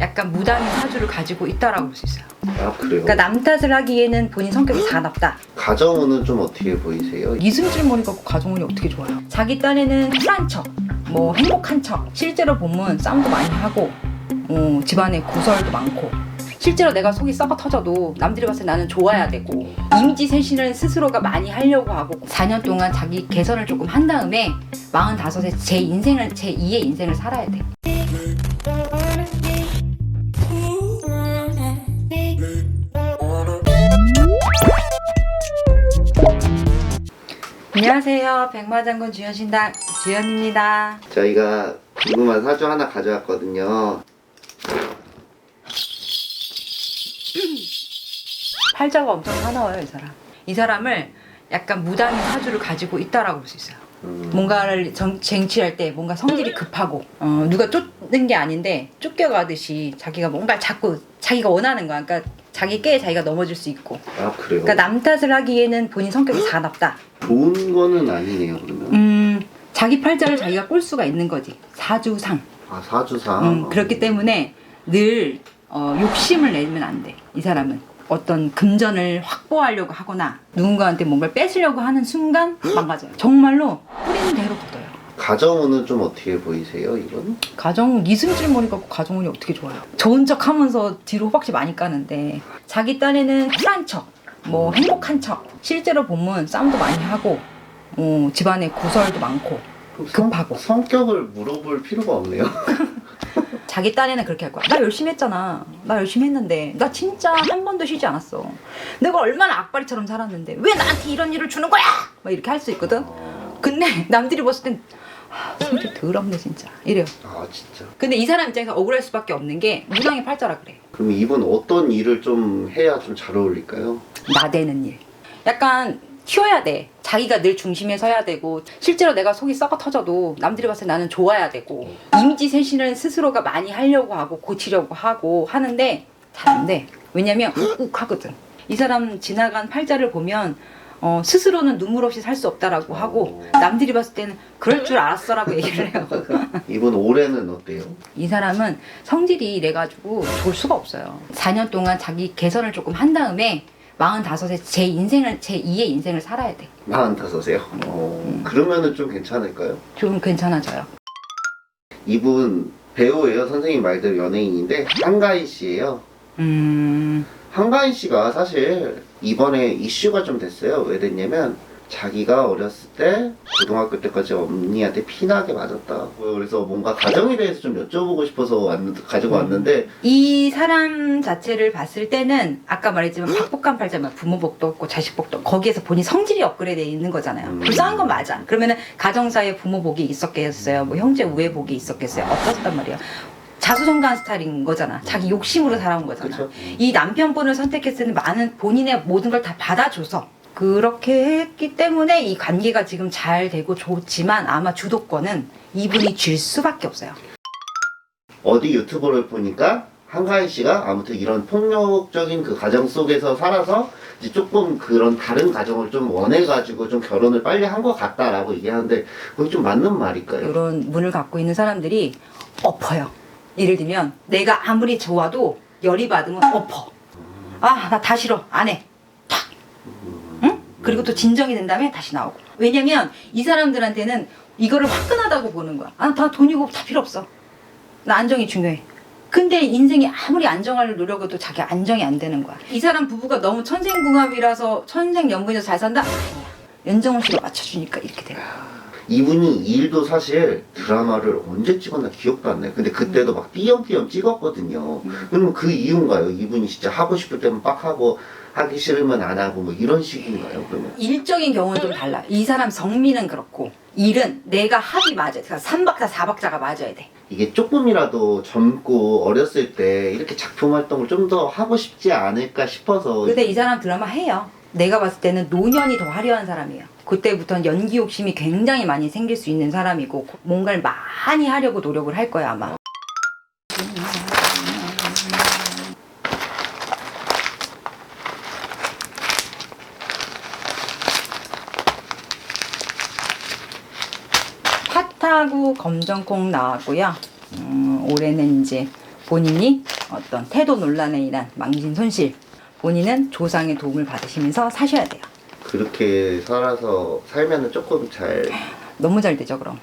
약간 무당인 사주를 가지고 있다라고 볼 수 있어요. 아 그래요? 그러니까 남 탓을 하기에는 본인 성격이 사납다. 가정운은 좀 어떻게 보이세요? 이승질 머리 갖고 가정운이 어떻게 좋아요? 자기 딴에는 쿨한 척, 뭐 행복한 척. 실제로 보면 싸움도 많이 하고, 어, 집안에 구설도 많고. 실제로 내가 속이 썩어 터져도 남들이 봤을 때 나는 좋아야 되고 이미지 쇄신을 스스로가 많이 하려고 하고 4년 동안 자기 개선을 조금 한 다음에 45세 제 인생을 제 2의 인생을 살아야 돼. 안녕하세요. 백마장군 주연신당 주연입니다. 저희가 궁금한 사주 하나 가져왔거든요. 팔자가 엄청 사나워요, 이 사람. 이 사람을 약간 무당인 사주를 가지고 있다라고 볼 수 있어요. 음, 뭔가를 정, 쟁취할 때 뭔가 성질이 급하고 어, 누가 쫓는 게 아닌데 쫓겨가듯이 자기가 뭔가 자꾸 자기가 원하는 거야. 그러니까 자기 깨 자기가 넘어질 수 있고. 아 그래요? 그러니까 남 탓을 하기에는 본인 성격이 사납다. 좋은 거는 아니네요 그러면. 음, 자기 팔자를 자기가 꼴 수가 있는 거지. 사주상. 아 사주상. 음, 그렇기 때문에 늘 어, 욕심을 내면 안 돼. 이 사람은 어떤 금전을 확보하려고 하거나 누군가한테 뭔가를 뺏으려고 하는 순간 망가져요. 정말로 뿌리는 대로 걷어요. 가정운은 좀 어떻게 보이세요 이건? 가정 이승질 머리 갖고 가정운이 어떻게 좋아요? 좋은 척 하면서 뒤로 호박씨 많이 까는데 자기 딴에는 쿨한 척, 뭐 행복한 척. 실제로 보면 싸움도 많이 하고 어, 집안에 구설도 많고 급하고. 성, 성격을 물어볼 필요가 없네요. 자기 딴에는 그렇게 할 거야. 나 열심히 했잖아. 나 열심히 했는데 나 진짜 한 번도 쉬지 않았어. 내가 얼마나 악바리처럼 살았는데 왜 나한테 이런 일을 주는 거야? 막 이렇게 할 수 있거든. 근데 남들이 봤을 땐 아, 성격 더럽네 진짜. 이래요. 아 진짜. 근데 이 사람 입장에서 억울할 수밖에 없는 게 무당의 팔자라 그래. 그럼 이분 어떤 일을 좀 해야 좀 잘 어울릴까요? 나대는 일. 약간 튀어야 돼. 자기가 늘 중심에 서야 되고 실제로 내가 속이 썩어 터져도 남들이 봤을 때 나는 좋아야 되고 이미지 쇄신을 스스로가 많이 하려고 하고 고치려고 하고 하는데 잘 안 돼. 왜냐면 욱욱하거든. 이 사람 지나간 팔자를 보면 어, 스스로는 눈물 없이 살 수 없다라고 하고 남들이 봤을 때는 그럴 줄 알았어라고 얘기를 해요. 이분 올해는 어때요? 이 사람은 성질이 이래가지고 좋을 수가 없어요. 4년 동안 자기 개선을 조금 한 다음에 45세 제 인생을, 제 2의 인생을 살아야 돼. 45세요? 어, 그러면은 좀 괜찮을까요? 좀 괜찮아져요. 이분 배우예요. 선생님 말대로 연예인인데 한가인 씨예요. 음, 한가인 씨가 사실 이번에 이슈가 좀 됐어요. 왜 됐냐면 자기가 어렸을 때 고등학교 때까지 언니한테 피나게 맞았다. 그래서 뭔가 가정에 대해서 좀 여쭤보고 싶어서 왔, 가지고 왔는데 이 사람 자체를 봤을 때는 아까 말했지만 박복한 팔자면 부모복도 없고 자식복도 없고 거기에서 본인 성질이 업그레이드 돼 있는 거잖아요. 음. 불쌍한 건 맞아. 그러면은 가정사에 부모복이 있었겠어요. 뭐 형제 우애복이 있었겠어요. 없었단 말이야. 자수성가한 스타일인 거잖아. 자기 욕심으로 살아온 거잖아. 그쵸? 이 남편분을 선택했을 때는 많은 본인의 모든 걸 다 받아줘서 그렇게 했기 때문에 이 관계가 지금 잘 되고 좋지만 아마 주도권은 이분이 줄 수밖에 없어요. 어디 유튜브를 보니까 한가인 씨가 아무튼 이런 폭력적인 그 가정 속에서 살아서 이제 조금 그런 다른 가정을 좀 원해가지고 좀 결혼을 빨리 한 것 같다라고 얘기하는데 그게 좀 맞는 말일까요? 이런 문을 갖고 있는 사람들이 엎어요. 예를 들면 내가 아무리 좋아도 열이 받으면 엎어. 아, 나 다 싫어. 안 해. 탁. 응? 그리고 또 진정이 된 다음에 다시 나오고. 왜냐면 이 사람들한테는 이거를 화끈하다고 보는 거야. 아, 다 돈이고 다 필요 없어. 나 안정이 중요해. 근데 인생이 아무리 안정할 노력해도 자기 안정이 안 되는 거야. 이 사람 부부가 너무 천생궁합이라서 천생연분이서 잘 산다? 아니야. 연정훈 씨가 맞춰주니까 이렇게 돼요. 이분이 이 일도 사실 드라마를 언제 찍었나 기억도 안 나요. 근데 그때도 막 띄엄띄엄 찍었거든요. 그러면 그 이유인가요? 이분이 진짜 하고 싶을 때는 빡 하고 하기 싫으면 안 하고 뭐 이런 식인가요? 그러면? 일적인 경우는 좀 달라. 이 사람 성미는 그렇고 일은 내가 합이 맞아야 돼. 그러니까 3박자, 4박자가 맞아야 돼. 이게 조금이라도 젊고 어렸을 때 이렇게 작품 활동을 좀 더 하고 싶지 않을까 싶어서 근데 이 사람 드라마 해요. 내가 봤을 때는 노년이 더 화려한 사람이에요. 그때부터는 연기 욕심이 굉장히 많이 생길 수 있는 사람이고 뭔가를 많이 하려고 노력을 할 거야 아마. 팥하고 검정콩 나왔고요. 음, 올해는 이제 본인이 어떤 태도 논란에 인한 망신 손실, 본인은 조상의 도움을 받으시면서 사셔야 돼요. 그렇게 살아서 살면은 조금 잘 너무 잘 되죠, 그럼.